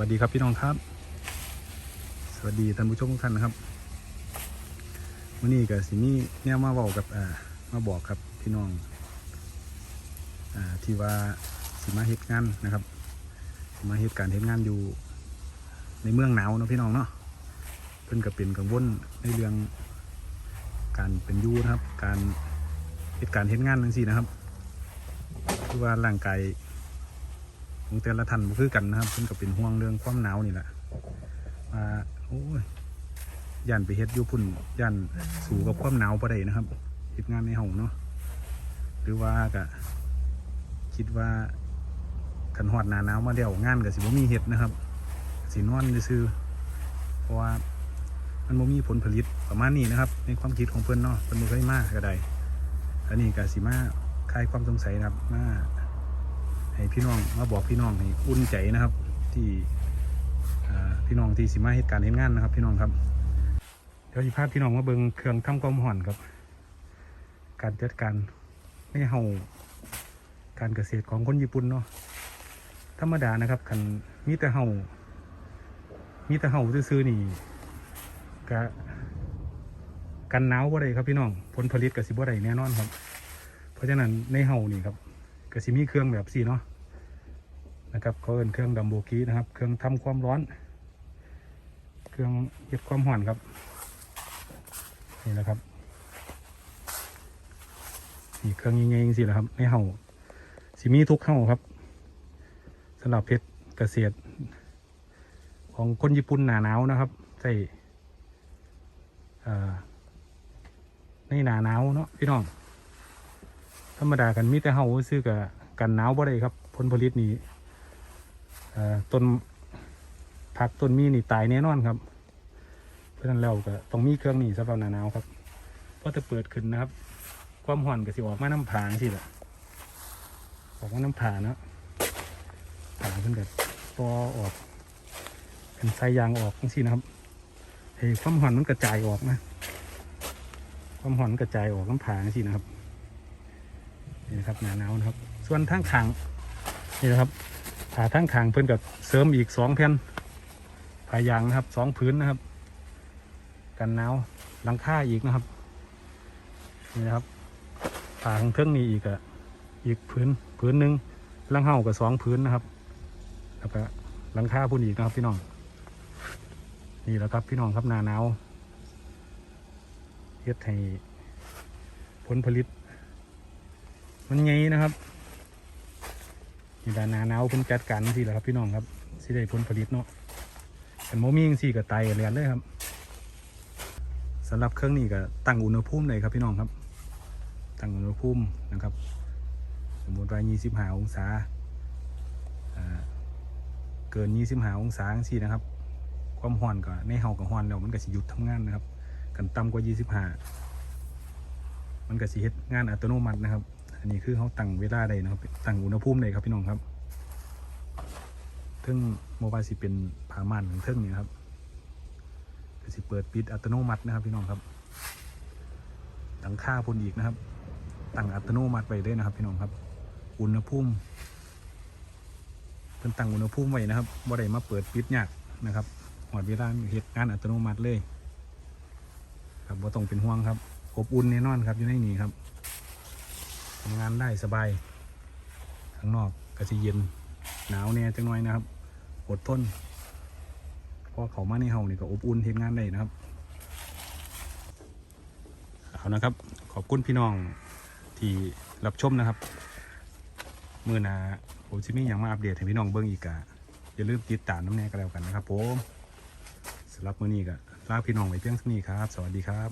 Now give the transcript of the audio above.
วัสดีครับพี่น้องครับ สวัสดีท่านผู้ชมทุกท่านนะครับวันนี้กับสินี่เนี่ยมาบอกกับอ่ามาบอกครับพี่น้องอ่าที่ว่าสิมาเหตุงานนะครับสิมาเหตุการเหตุงานอยู่ในเมืองหนาวเนาะพี่น้องเนาะเพิ่นก็เป็นกังวลในเรื่องการเป็นยูนะครับ การเหตุการเหตุงานทั้งสี่นะครับ คือว่าร่างกาย ของแต่ละท่านบ่คือกันนะครับเพิ่นก็เป็นห่วงเรื่องความหนาวนี่แหละว่าโอ้ยย่านไปเฮ็ดอยู่พุ่นย่านสู่กับความหนาวบ่ได้นะครับเฮ็ดงานในห้องเนาะหรือว่าก็คิดว่าคันฮอดหนาหนาวมาแล้วงานก็สิบ่มีเฮ็ดนะครับสินอนซื่อเพราะว่ามันบ่มีผลผลิตประมาณนี้นะครับ ในความคิดของเพิ่อนเนาะเพิ่นบ่เคยมากก็ได้อันนี้ก็สิมาคลายความสงสัยนะครับมา ให้พี่น้องมาบอกพี่น้องให้อุ่นใจนะครับ ที่พี่น้องที่สิมาเหตุการณ์เห็นงานนะครับ พี่น้องครับเดี๋ยวสิพาพี่น้องมาเบิ่งเครื่องทำความร้อนครับ การจัดการในเฮาการเกษตรของคนญี่ปุ่นเนาะธรรมดานะครับคันมีแต่เฮามีแต่เฮาซื่อนี่กะกันหนาวบ่ได้ครับพี่น้องผลผลิตก็สิบ่ได้แน่นอนครับ เพราะฉะนั้นในเฮานี่ครับ ก็สิมีเครื่องแบบสี่เนาะนะครับเขาเอินเครื่องดัมโบกีนะครับ เครื่องทำความร้อน เครื่องเก็บความร้อนครับนี่แหละครับนี่เครื่องยิงๆสิแหละครับในเห่าสิมีทุกเห่าครับสำหรับเพชรเกษตร ของคนญี่ปุ่นหนาหนาวนะครับใส่ในหนาหนาวเนาะพี่น้อง ธรรมดากันมีแต่เฮาซื้อกับกันหนาวบ่ได้ครับ ผลผลิตนี่เอ่อต้นผักต้นมีนี่ตายแน่นอนครับ เพราะนั้นแล้วก็ต้องมีเครื่องนี่สำหรับหน้าหนาวครับเพอจะเปิดขึ้นนะครับ ความห่อนก็สิออกมาน้ำผางสิแหละออกมาน้ำผานะผาขึ้นแบบปอออกเป็นไซยางออกทั้งสินะครับเฮ้ความห่อนมันกระจายออกนะ ความห่อนกระจายออกน้ำผางสินะครับ นี่นะครับหนาหนาวนะครับ ส่วนทั้งขางนี่นะครับผ่าทั้งขางเพิ่นกับเสริมอีกสองแผ่นผ่ายางนะครับสองพื้นนะครับ กันหนาวหลังคาอีกนะครับนี่นะครับผ่าข้างเทิงนี่อีกอะอีกพื้นพื้นหนึ่งหลังเฮากับสองพื้นนะครับแล้วก็หลังคาพุ่นอีกนะครับพี่น้องนี่แหละครับพี่น้องครับนาหนาวเฮ็ดให้ผลผลิต มันไงนะครับนี่ดานาหนาวเพิ่นจัดการสิแหละครับพี่น้องครับสิได้ผลผลิตเนาะแต่โมมีจังสี่กับไตเรียนเลยครับสำหรับเครื่องนี้ก็ตั้งอุณหภูมิเลยครับพี่น้องครับ ตั้งอุณหภูมินะครับ สมมติว่า25 องศาอ่าเกิน 25 องศาจังซี่นะครับ ความร้อนก็ในเฮากับร้อนแล้วมันก็สิหยุดทำงานนะครับ กันต่ำกว่า 25 มันก็สิเฮ็ดงานอัตโนมัตินะครับ อันนี้คือเขาตั้งเวลาได้นะครับตั้งอุณหภูมิได้ครับพี่น้องครับเทิงโมบายสิเป็นผาม่านของเทิงนี่ครับก็สิเปิดปิดอัตโนมัตินะครับพี่น้องครับหลังค่าพ่นอีกนะครับ ตั้งอัตโนมัติไว้เลยนะครับ พี่น้องครับ อุณหภูมิเป็นตั้งอุณหภูมิไว้นะครับบ่ได้มาเปิดปิดยากนะครับหอดเวลาเฮ็ดงานอัตโนมัติเลย ครับบ่ต้องเป็นห่วงครับอบอุ่นแน่นอนครับอยู่ในนี้ครับ ทำงานได้สบาย ข้างนอกก็สิเย็นหนาวเนี่ยจังน้อยนะครับ อดทนเพราะเขามาในห้องนี่ก็อบอุ่นเห็นงานได้นะครับ เอานะครับ ขอบคุณพี่น้องที่รับชมนะครับเมื่อนาผมจะมีอย่างมาอัปเดตให้พี่น้องเบิ้งอีกอะอย่าลืมติดตามน้ำแน่ก็แล้วกันนะครับผมสำหรับมือนี้ก็ลาพี่น้องไว้เพียงเท่านี้ครับ สวัสดีครับ